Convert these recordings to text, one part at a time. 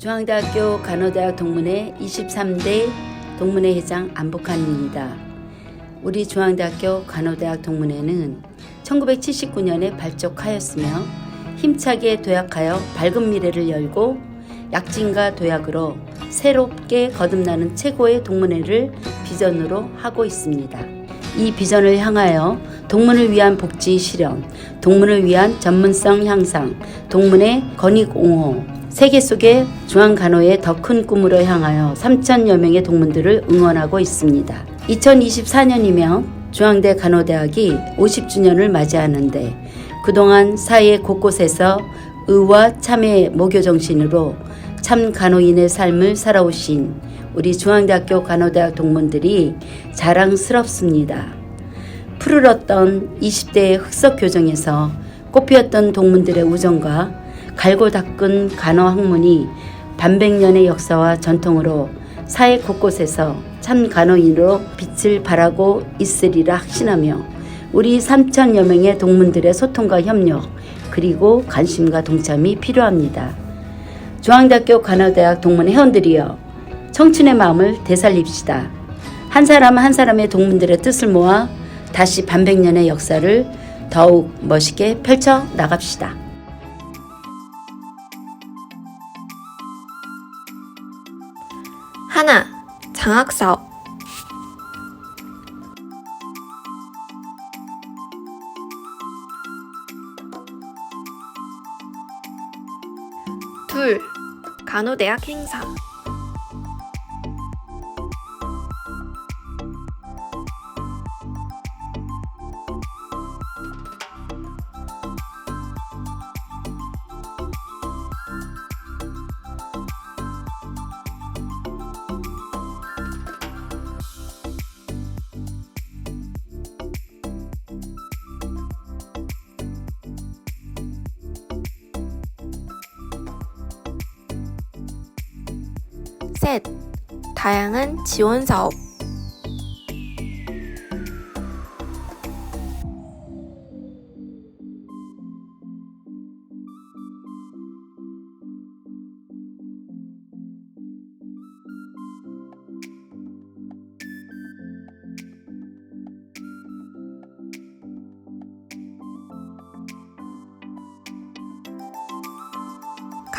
중앙대학교 간호대학 동문회 23대 동문회 회장 안복환입니다. 우리 중앙대학교 간호대학 동문회는 1979년에 발족하였으며 힘차게 도약하여 밝은 미래를 열고 약진과 도약으로 새롭게 거듭나는 최고의 동문회를 비전으로 하고 있습니다. 이 비전을 향하여 동문을 위한 복지 실현, 동문을 위한 전문성 향상, 동문의 건익 옹호, 세계 속의 중앙간호의 더 큰 꿈으로 향하여 3천여 명의 동문들을 응원하고 있습니다. 2024년이면 중앙대 간호대학이 50주년을 맞이하는데 그동안 사회 곳곳에서 의와 참의 모교 정신으로 참 간호인의 삶을 살아오신 우리 중앙대학교 간호대학 동문들이 자랑스럽습니다. 푸르렀던 20대의 흑석 교정에서 꽃피었던 동문들의 우정과 갈고 닦은 간호 학문이 반백년의 역사와 전통으로 사회 곳곳에서 참 간호인으로 빛을 발하고 있으리라 확신하며 우리 3천여 명의 동문들의 소통과 협력 그리고 관심과 동참이 필요합니다. 중앙대학교 간호대학 동문 회원들이여 청춘의 마음을 되살립시다. 한 사람 한 사람의 동문들의 뜻을 모아 다시 반백년의 역사를 더욱 멋있게 펼쳐 나갑시다. 하나, 장학 사업. 둘, 간호대학 행사. 셋, 다양한 지원 사업.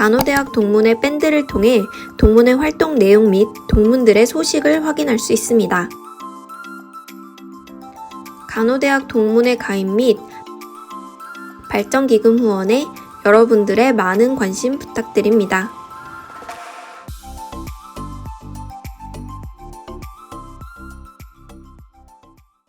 간호대학 동문회 밴드를 통해 동문회 활동 내용 및 동문들의 소식을 확인할 수 있습니다. 간호대학 동문회 가입 및 발전기금 후원에 여러분들의 많은 관심 부탁드립니다.